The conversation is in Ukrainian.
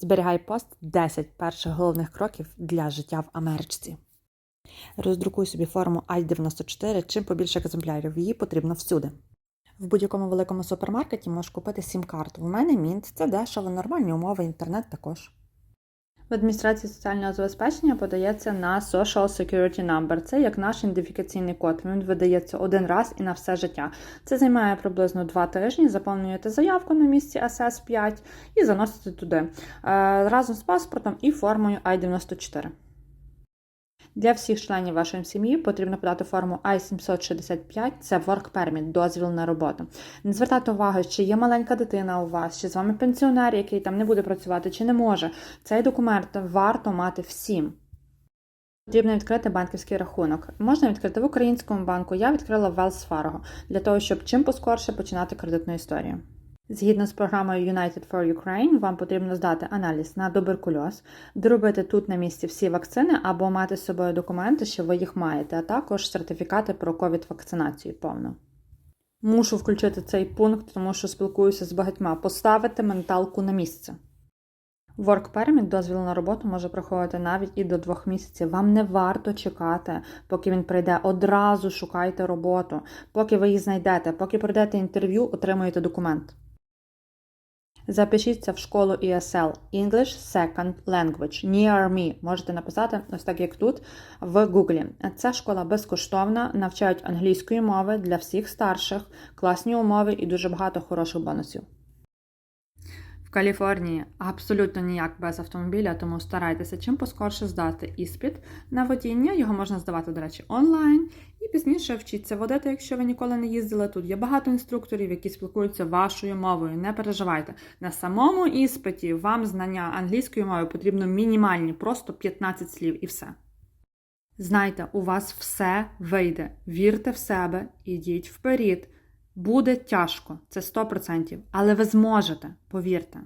Зберігай пост 10 перших головних кроків для життя в Америчці. Роздрукуй собі форму I-94, чим побільше екземплярів, її потрібно всюди. В будь-якому великому супермаркеті можеш купити сім карт. У мене Мінт, це дешево, нормальні умови, інтернет також. В адміністрації соціального забезпечення подається на Social Security Number. Це як наш ідентифікаційний код. Він видається один раз і на все життя. Це займає приблизно два тижні. Заповнюєте заявку на місці ss 5 і заносите туди е, разом з паспортом і формою I-94. Для всіх членів вашої сім'ї потрібно подати форму I-765, це Work Permit, дозвіл на роботу. Не звертайте увагу, чи є маленька дитина у вас, чи з вами пенсіонер, який там не буде працювати, чи не може. Цей документ варто мати всім. Потрібно відкрити банківський рахунок. Можна відкрити в українському банку. Я відкрила Wells Fargo, для того, щоб чим поскорше починати кредитну історію. Згідно з програмою United for Ukraine, вам потрібно здати аналіз на туберкульоз, доробити тут на місці всі вакцини або мати з собою документи, що ви їх маєте, а також сертифікати про ковід-вакцинацію повну. Мушу включити цей пункт, тому що спілкуюся з багатьма. Поставити менталку на місце. Work Permit, дозвіл на роботу, може проходити навіть і до двох місяців. Вам не варто чекати, поки він прийде. Одразу шукайте роботу. Поки ви її знайдете, поки пройдете інтерв'ю, отримуєте документ. Запишіться в школу ESL English Second Language Near Me. Можете написати ось так, як тут, в Гуглі. Ця школа безкоштовна, навчають англійської мови для всіх старших, класні умови і дуже багато хороших бонусів. В Каліфорнії абсолютно ніяк без автомобіля, тому старайтеся чим поскорше здати іспит на водіння. Його можна здавати, до речі, онлайн. І пізніше вчіться водити, якщо ви ніколи не їздили. Тут є багато інструкторів, які спілкуються вашою мовою. Не переживайте. На самому іспиті вам знання англійської мови потрібно мінімальні, просто 15 слів і все. Знайте, у вас все вийде. Вірте в себе, ідіть вперед. Буде тяжко, це 100%, але ви зможете, повірте.